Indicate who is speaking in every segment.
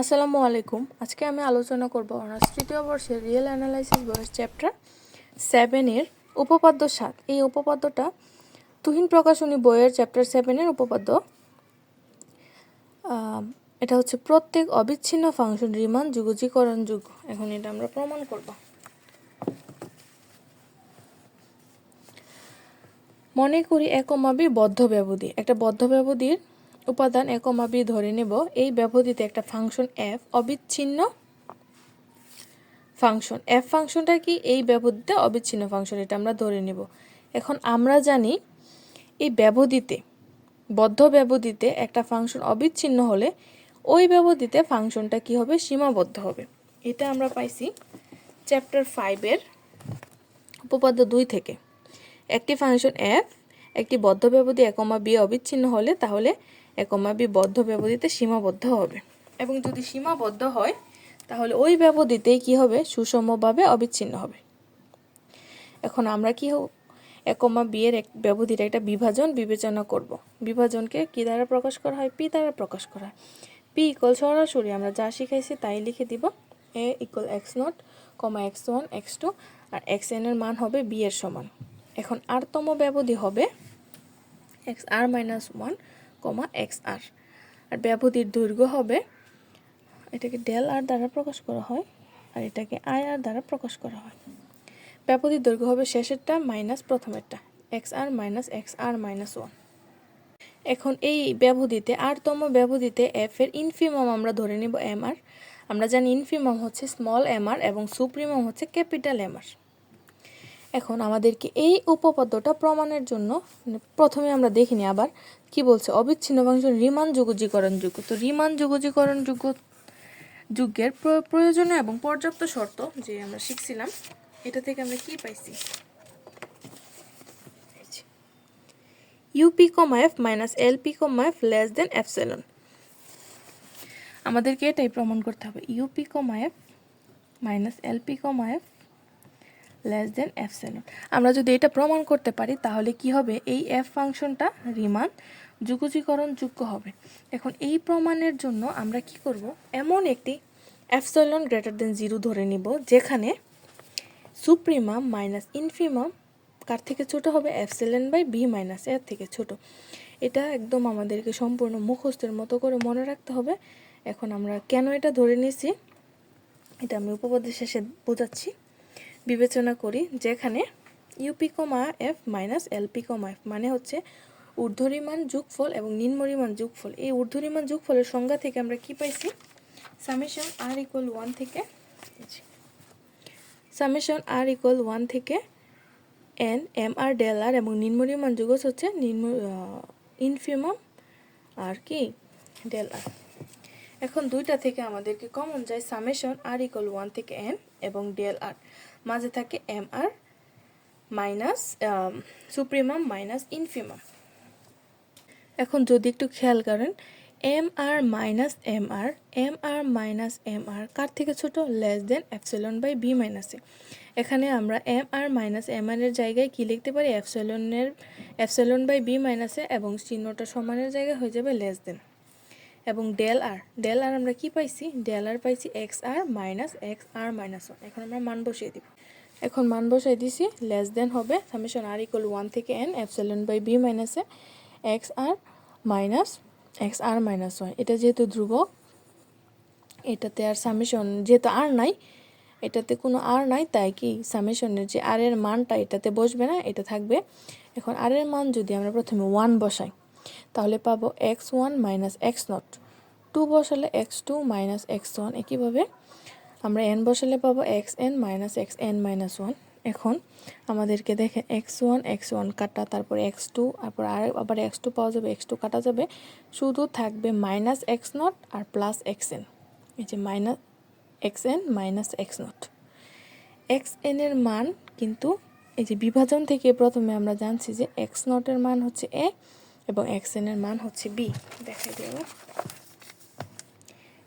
Speaker 1: আসসালামু আলাইকুম। আজকে আমি আলোচনা করব অনার্স তৃতীয় বর্ষের রিয়েল অ্যানালাইসিস বয়স চ্যাপ্টার সেভেনের উপপাদ্য সাত। এই উপপাদ্যটা তুহিন প্রকাশনী বইয়ের চ্যাপ্টার সেভেনের উপপাদ্য। এটা হচ্ছে প্রত্যেক অবিচ্ছিন্ন ফাংশন রিমান যুগজীকরণ যুগ। এখন এটা আমরা প্রমাণ করব। মনে করি একমাবি বদ্ধ ব্যবধি। একটা বদ্ধ ব্যবধির উপাদান একমাবি ধরে নেব। এই ব্যবধিতে একটা ফাংশন এফ, অবিচ্ছিন্ন ফাংশন। এফ ফাংশনটা কি? এই ব্যবধিতে অবিচ্ছিন্ন ফাংশন, এটা আমরা ধরে নেব। এখন আমরা জানি এই ব্যবধিতে, বদ্ধ ব্যবধিতে একটা ফাংশন অবিচ্ছিন্ন হলে ওই ব্যবধিতে ফাংশনটা কি হবে? সীমাবদ্ধ হবে। এটা আমরা পাইছি চ্যাপ্টার ফাইভের উপপাদ্য দুই থেকে। একটি ফাংশন এফ, একটি বদ্ধ ব্যবধি একমা বি অবিচ্ছিন্ন হলে তাহলে একমা বি বদ্ধ ব্যবধিতে সীমাবদ্ধ হবে। এবং যদি সীমাবদ্ধ হয়, তাহলে ওই ব্যবধিতেই কি হবে? সুষমভাবে অবিচ্ছিন্ন হবে। এখন আমরা কি একমা বি এর এক ব্যবধির একটা বিভাজন বিবেচনা করব। বিভাজনকে কি দ্বারা প্রকাশ করা হয়? পি দ্বারা প্রকাশ করা হয়। পি ইকুয়াল সরাসরি আমরা যা শিখাইছি তাই লিখে দিব। A equal X naught comma X one X two R x N এর মান হবে বি এর সমান। এখন আরতম ব্যবধি হবে X R minus one comma X R. R ব্যবধির দৈর্ঘ্য হবে, এটাকে ডেল আর দ্বারা প্রকাশ করা হয়, আর এটাকে আই আর দ্বারা প্রকাশ করা হয়। ব্যবধির দৈর্ঘ্য হবে শেষেরটা minus প্রথমেরটা, X R minus X R minus one. এখন এই ব্যবধিতে আরতম ব্যবধিতে এফ এর ইনফিমাম আমরা ধরে নেব এম আর। আমরা জানি ইনফিমাম হচ্ছে স্মল এম আর এবং সুপ্রিমাম হচ্ছে ক্যাপিটাল এম আর। এখন আমাদেরকে এই উপপাদ্যটা প্রমাণের জন্য মানে প্রথমে আমরা দেখিনি আবার, কি বলছে? অবিচ্ছিন্ন ফাংশন রিমান যুগজীকরণ যোগ্য তো রিমান যুগজীকরণ যোগ্য যুগের প্র- প্রয়োজনীয় এবং পর্যাপ্ত শর্ত যে আমরা শিখছিলাম, এটা থেকে আমরা কি পাইছি? UP comma F minus LP comma F less than epsilon আমাদেরকে এটাই প্রমাণ করতে হবে। UP comma F minus LP comma F less than epsilon আমরা যদি এটা প্রমাণ করতে পারি, তাহলে কি হবে? এই এফ ফাংশনটা রিমান যুগজীকরণ যোগ্য হবে। এখন এই প্রমাণের জন্য আমরা কি করব? এমন একটি এফসেলন গ্রেটার দেন জিরো ধরে নিব, যেখানে সুপ্রিমাম মাইনাস ইনফিমাম কার থেকে ছোট হবে? এফসেলেন বাই বি মাইনাস এর থেকে ছোট। এটা একদম আমাদেরকে সম্পূর্ণ মুখস্থের মতো করে মনে রাখতে হবে। এখন আমরা কেন এটা ধরে নিয়েছি? এটা আমি উপপাদ্যের শেষে বোঝাচ্ছি। বিবেচনা করি যেখানে UP comma F minus LP comma F মানে হচ্ছে ঊর্ধ্বরিমান যোগফল এবং নিম্নরিমান যোগফল। এই ঊর্ধ্বরিমান যোগফলের সংজ্ঞা থেকে আমরা কি পাইছি? সামেশন আর ইকুয়াল ওয়ান থেকে সামেশন আর ইকুয়াল ওয়ান থেকে N M R del R এবং নিম্নরিমান যুগজ হচ্ছে নিম্ন ইনফিমাম আর কি? ডেল আর এখন দুইটা থেকে আমাদেরকে কমন যায় সামেশন আর ইকুয়াল ওয়ান থেকে এন এবং ডেল আর মাঝে থাকে M R minus supremum minus infimum. এখন যদি একটু খেয়াল করেন, M R minus M R M R minus M R কার থেকে ছোট? Less than epsilon by B মাইনাসে। এখানে আমরা M R minus M R এর জায়গায় কি লিখতে পারি? অ্যাপসেলনের অ্যাপসেলন বাই বি মাইনাসে এবং চিহ্নটা সমানের জায়গায় হয়ে যাবে লেস দেন। এবং ডেল আর ডেল আর আমরা কি পাইছি? ডেল আর পাইছি X R minus X R minus one এখন আমরা মান বসিয়ে দিব। এখন মান বসাই দিছি লেস দেন হবে সামেশন আর ইকুয়াল ওয়ান থেকে এন এফসেলন বাই বি মাইনাসে X R minus X R minus one এটা যেহেতু ধ্রুবক, এটাতে আর সামেশন যেহেতু আর নাই, এটাতে কোনো আর নাই, তাই কি সামেশনের যে আর এর মানটা এটাতে বসবে না, এটা থাকবে। এখন আর এর মান যদি আমরা প্রথমে ওয়ান বসাই তাহলে পাবো X one minus X nought two বসালে X two minus X one একইভাবে আমরা এন বসালে পাবো X N minus X N minus one এখন আমাদেরকে দেখেন এক্স ওয়ান এক্স ওয়ান কাটা, তারপর এক্স টু তারপর আর আবার এক্স টু পাওয়া যাবে এক্স টু কাটা যাবে। শুধু থাকবে মাইনাস এক্স নট আর প্লাস এক্স এন এই যে minus X N minus X nought X N এর মান কিন্তু এই যে বিভাজন থেকে প্রথমে আমরা জানছি যে এক্স নটের মান হচ্ছে এ এবং এক্স এন এর মান হচ্ছে বি দেখাই আবার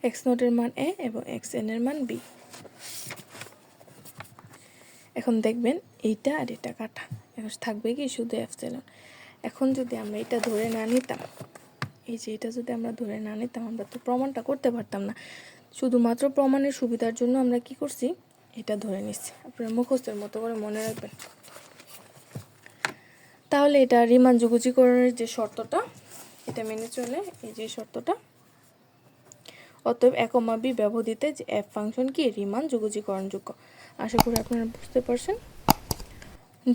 Speaker 1: এক্স নটের মান এ এবং এক্স এন এর মান বি এখন দেখবেন এইটা আর এটা কাটা এখন থাকবে কি শুধু এফসেলন। এখন যদি আমরা এটা ধরে না নিতাম, এই যে এটা যদি আমরা ধরে না নিতাম, আমরা তো প্রমাণটা করতে পারতাম না। শুধুমাত্র প্রমাণের সুবিধার জন্য আমরা কি করছি? এটা ধরে নিচ্ছি। আপনারা মুখস্থের মতো করে মনে রাখবেন। তাহলে এটা রিমান যুগজীকরণের যে শর্তটা, এটা মেনে চলে এই যে শর্তটা। অতএব একমা বি ব্যবহৃতে যে এফ ফাংশন কি রিমান যুগজীকরণযোগ্য আশা করি আপনারা বুঝতে পারছেন।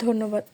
Speaker 1: ধন্যবাদ।